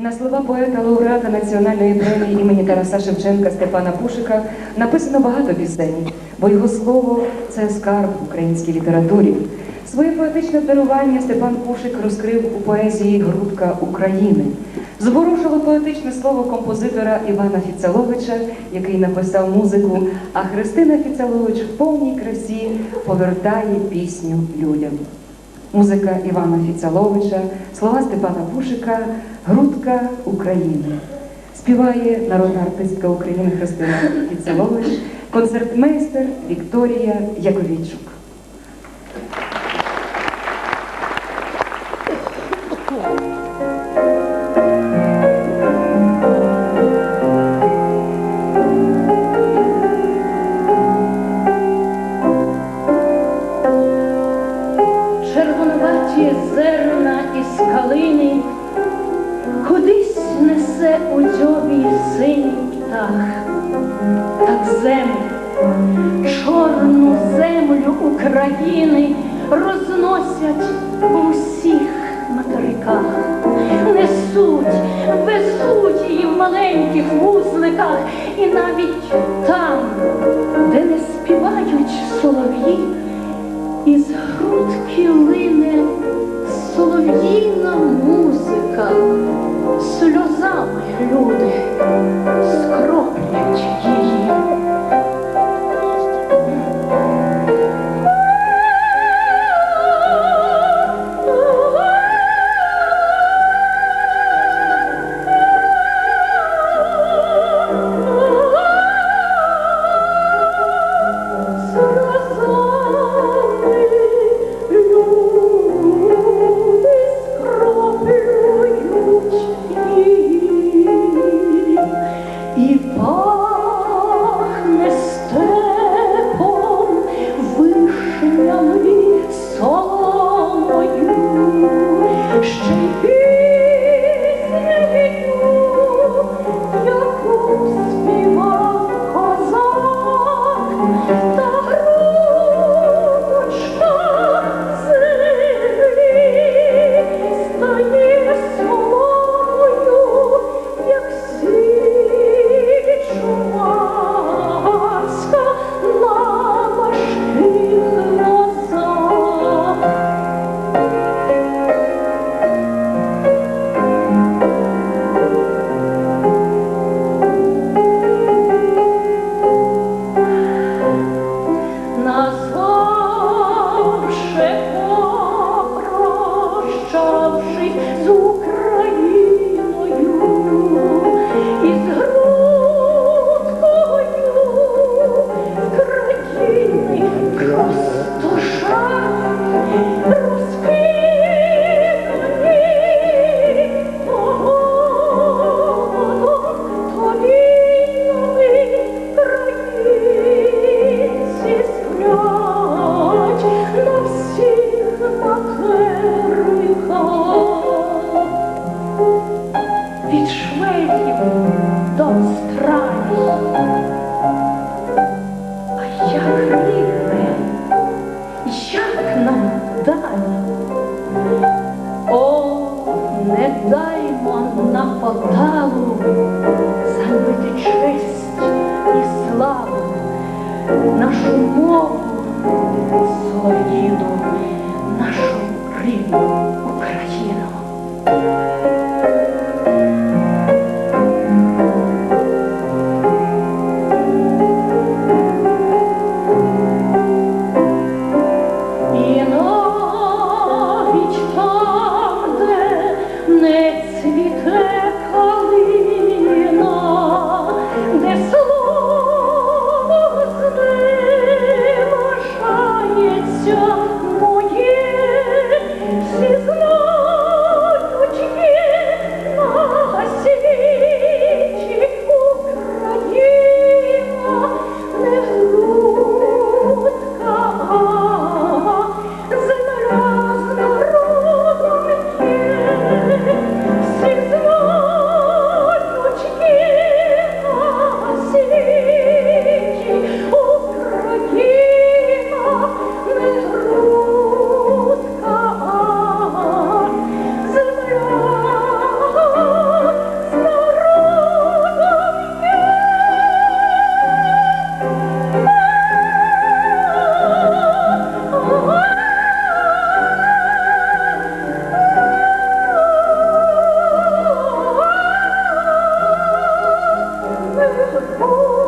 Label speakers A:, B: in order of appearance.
A: На слова поета лауреата національної премії імені Тараса Шевченка Степана Пушика написано багато пісень, бо його слово це скарб в українській літературі. Своє поетичне дарування Степан Пушик розкрив у поезії Грудка України. Зворушило поетичне слово композитора Івана Фіцаловича, який написав музику, а Христина Фіцалович в повній красі повертає пісню людям. Музика Івана Фіцаловича, слова Степана Пушика, Грудка України. Співає народна артистка України Христина Фіцалович, концертмейстер Вікторія Яковійчук.
B: Червонуваті зерна із калини, кудись несе у дзьобі синій птах, так землю, чорну землю України розносять по усіх материках, несуть, везуть її в маленьких вузликах, і навіть там, де не співають солов'ї. Із грудки лине солов'їна музика, сльозами люди скроплять нам далі? О, не даймо на Полтаву забити честь і славу, нашу мову солов'їну, нашу рідну Україну. Не цвіте Oh.